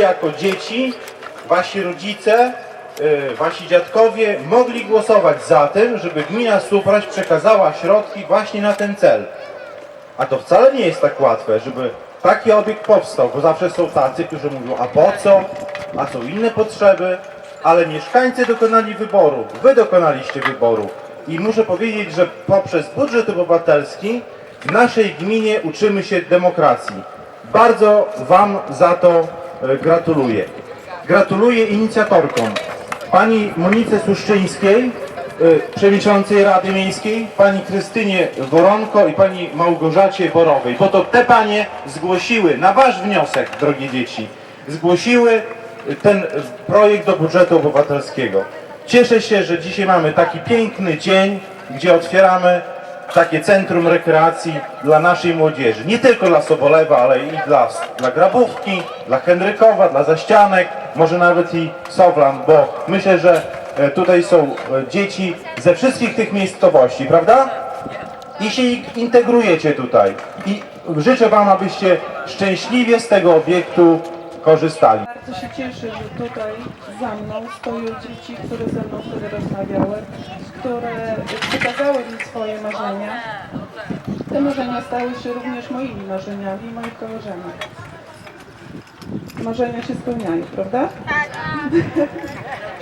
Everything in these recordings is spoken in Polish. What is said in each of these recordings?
jako dzieci, wasi rodzice, y, wasi dziadkowie mogli głosować za tym, żeby gmina Supraś przekazała środki właśnie na ten cel. A to wcale nie jest tak łatwe, żeby taki obiekt powstał, bo zawsze są tacy, którzy mówią, a po co, a są inne potrzeby, ale mieszkańcy dokonali wyboru, wy dokonaliście wyboru. I muszę powiedzieć, że poprzez budżet obywatelski w naszej gminie uczymy się demokracji. Bardzo wam za to gratuluję. Gratuluję inicjatorkom. Pani Monice Suszczyńskiej, y, przewodniczącej Rady Miejskiej, pani Krystynie Woronko i pani Małgorzacie Borowej, bo to te panie zgłosiły, na wasz wniosek, drogie dzieci, zgłosiły ten projekt do budżetu obywatelskiego. Cieszę się, że dzisiaj mamy taki piękny dzień, gdzie otwieramy takie centrum rekreacji dla naszej młodzieży. Nie tylko dla Sobolewa, ale i dla, dla Grabówki, dla Henrykowa, dla Zaścianek, może nawet i Sowlan, bo myślę, że e, tutaj są e, dzieci ze wszystkich tych miejscowości, prawda? I się integrujecie tutaj. I życzę Wam, abyście szczęśliwie z tego obiektu korzystali. Bardzo się cieszę, że tutaj za mną stoją dzieci, które ze mną wtedy rozmawiały, które przekazały mi swoje marzenia. Te marzenia stały się również moimi marzeniami moich koleżanek. Marzenia się spełniają, prawda?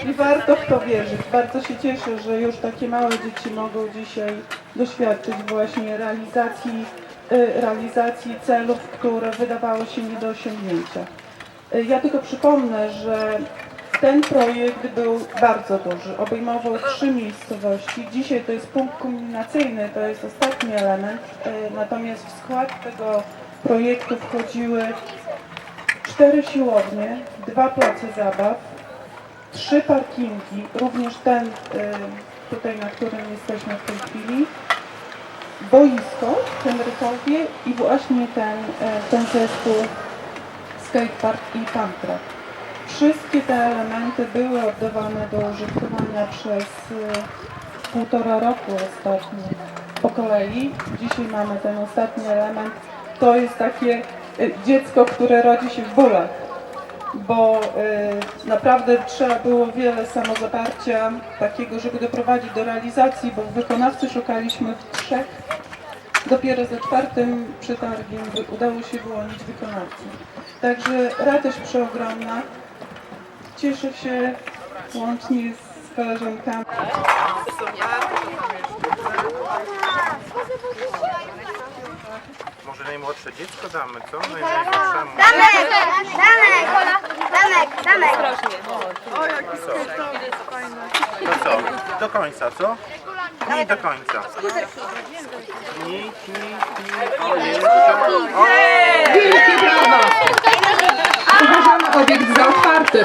I warto w to wierzyć. Bardzo się cieszę, że już takie małe dzieci mogą dzisiaj doświadczyć właśnie realizacji, y, realizacji celów, które wydawały się nie do osiągnięcia. Y, Ja tylko przypomnę, że ten projekt był bardzo duży, obejmował trzy miejscowości. Dzisiaj to jest punkt kulminacyjny, to jest ostatni element, y, natomiast w skład tego projektu wchodziły cztery siłownie, dwa place zabaw, trzy parkingi, również ten y, tutaj, na którym jesteśmy w tej chwili, boisko w Henrykowie i właśnie ten, ten zespół skatepark i pump Wszystkie te elementy były oddawane do użytkowania przez y, półtora roku ostatnio po kolei. Dzisiaj mamy ten ostatni element. To jest takie y, dziecko, które rodzi się w bólach, bo y, naprawdę trzeba było wiele samozaparcia takiego, żeby doprowadzić do realizacji, bo wykonawcy szukaliśmy w trzech Dopiero za czwartym przetargiem udało się wyłonić wykonawcę. Także radość przeogromna. Cieszę się łącznie z koleżankami. Może najmłodsze dziecko damy, co? Najmłodszemu. Damek! Damek! Damek! Damek! To co? Do końca, co? Nie do końca. Nie, nie, nie. O, jeszcze. O, Wielkie brawa! Uważamy obiekt za otwarty.